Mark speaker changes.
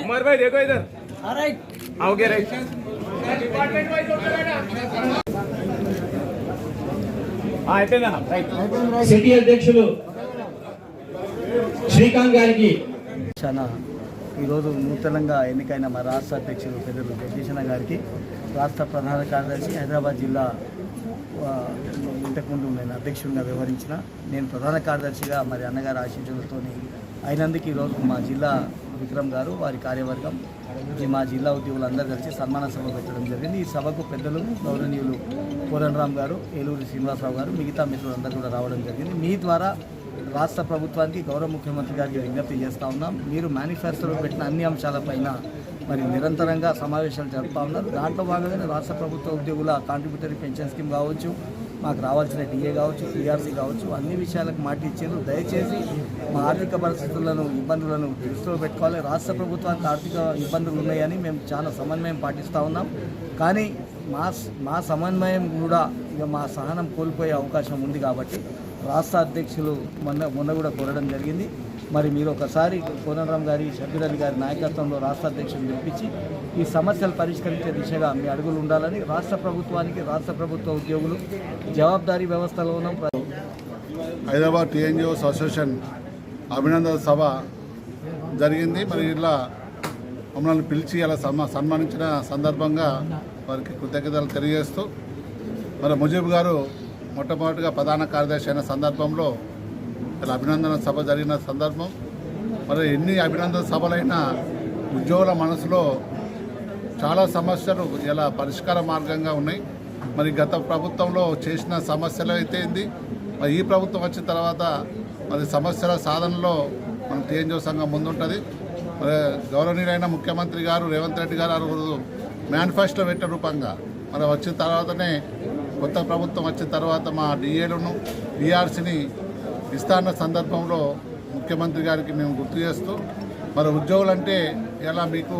Speaker 1: ઉમરભાઈ
Speaker 2: દેખો
Speaker 3: ઇધર आओगे राइट डिपार्टमेंट
Speaker 2: वाइज होता है ना हाँ राइट
Speaker 4: सिटी अध्यक्ष శ్రీకాంత్ గారికి.
Speaker 3: చాలా. ఈరోజు నూతనంగా ఎన్నికైన మా రాష్ట్ర అధ్యక్షులు పెద్దలు జగదీశన గారికి రాష్ట్ర ప్రధాన కార్యదర్శి హైదరాబాద్ జిల్లా ఇంతకుముందు నేను అధ్యక్షుడిగా వ్యవహరించిన నేను ప్రధాన కార్యదర్శిగా మరి అన్నగారు ఆశీస్సులతో అయినందుకు ఈరోజు మా జిల్లా విక్రమ్ గారు వారి కార్యవర్గం మా జిల్లా ఉద్యోగులందరూ కలిసి సన్మాన సభ పెట్టడం జరిగింది. ఈ సభకు పెద్దలు గౌరవనీయులు పూరన్ రామ్ గారు ఏలూరు శ్రీనివాసరావు గారు మిగతా మిత్రులందరూ కూడా రావడం జరిగింది. మీ ద్వారా రాష్ట్ర ప్రభుత్వానికి గౌరవ ముఖ్యమంత్రి గారికి విజ్ఞప్తి చేస్తూ ఉన్నాం. మీరు మేనిఫెస్టోలో పెట్టిన అన్ని అంశాలపైన మరి నిరంతరంగా సమావేశాలు జరుపుతూ ఉన్నారు. దాంట్లో భాగంగానే రాష్ట్ర ప్రభుత్వ ఉద్యోగుల కాంట్రిబ్యూటరీ పెన్షన్ స్కీమ్ కావచ్చు మాకు రావాల్సిన డిఏ కావచ్చు పిఆర్సీ కావచ్చు అన్ని విషయాలకు మాట ఇచ్చారు దయచేసి మా ఆర్థిక పరిస్థితులను ఇబ్బందులను దృష్టిలో పెట్టుకోవాలి. రాష్ట్ర ప్రభుత్వానికి ఆర్థిక ఇబ్బందులు ఉన్నాయని మేము చాలా సమన్వయం పాటిస్తూ ఉన్నాం. కానీ మా మా సమన్వయం కూడా ఇక మా సహనం కోల్పోయే అవకాశం ఉంది కాబట్టి రాష్ట్ర అధ్యక్షులు మొన్న మొన్న కూడా కోరడం జరిగింది. మరి మీరు ఒకసారి కోనరామ్ గారి షబ్బీర్ గారి నాయకత్వంలో రాష్ట్ర అధ్యక్షులు పిలిపించి ఈ సమస్యలు పరిష్కరించే దిశగా మీ అడుగులు ఉండాలని రాష్ట్ర ప్రభుత్వానికి రాష్ట్ర ప్రభుత్వ ఉద్యోగులు జవాబారీ వ్యవస్థలో ఉన్న.
Speaker 5: హైదరాబాద్ టీఎన్జిఓస్ అసోసియేషన్ అభినందన సభ జరిగింది. మరి ఇలా మమ్మల్ని పిలిచి అలా సన్మానించిన సందర్భంగా వారికి కృతజ్ఞతలు తెలియజేస్తూ మరి ముజీబ్ గారు మొట్టమొదటిగా ప్రధాన కార్యదర్శి అయిన సందర్భంలో ఇలా అభినందన సభ జరిగిన సందర్భం. మరి ఎన్ని అభినందన సభలైనా ఉద్యోగుల మనసులో చాలా సమస్యలు ఇలా పరిష్కార మార్గంగా ఉన్నాయి. మరి గత ప్రభుత్వంలో చేసిన సమస్యలు అయితే ఏంది? మరి ఈ ప్రభుత్వం వచ్చిన తర్వాత మరి సమస్యల సాధనలో మన టీఎన్జో సంఘం ముందుంటుంది. మరి గౌరవనీయులైన ముఖ్యమంత్రి గారు రేవంత్ రెడ్డి గారు ఆ రోజు మేనిఫెస్టో పెట్టే రూపంగా. మరి వచ్చిన తర్వాతనే కొత్త ప్రభుత్వం వచ్చిన తర్వాత మా డిఏలను డిఆర్సీని ఇస్తాన్న సందర్భంలో ముఖ్యమంత్రి గారికి మేము గుర్తు చేస్తూ మరి ఉద్యోగులంటే ఎలా మీకు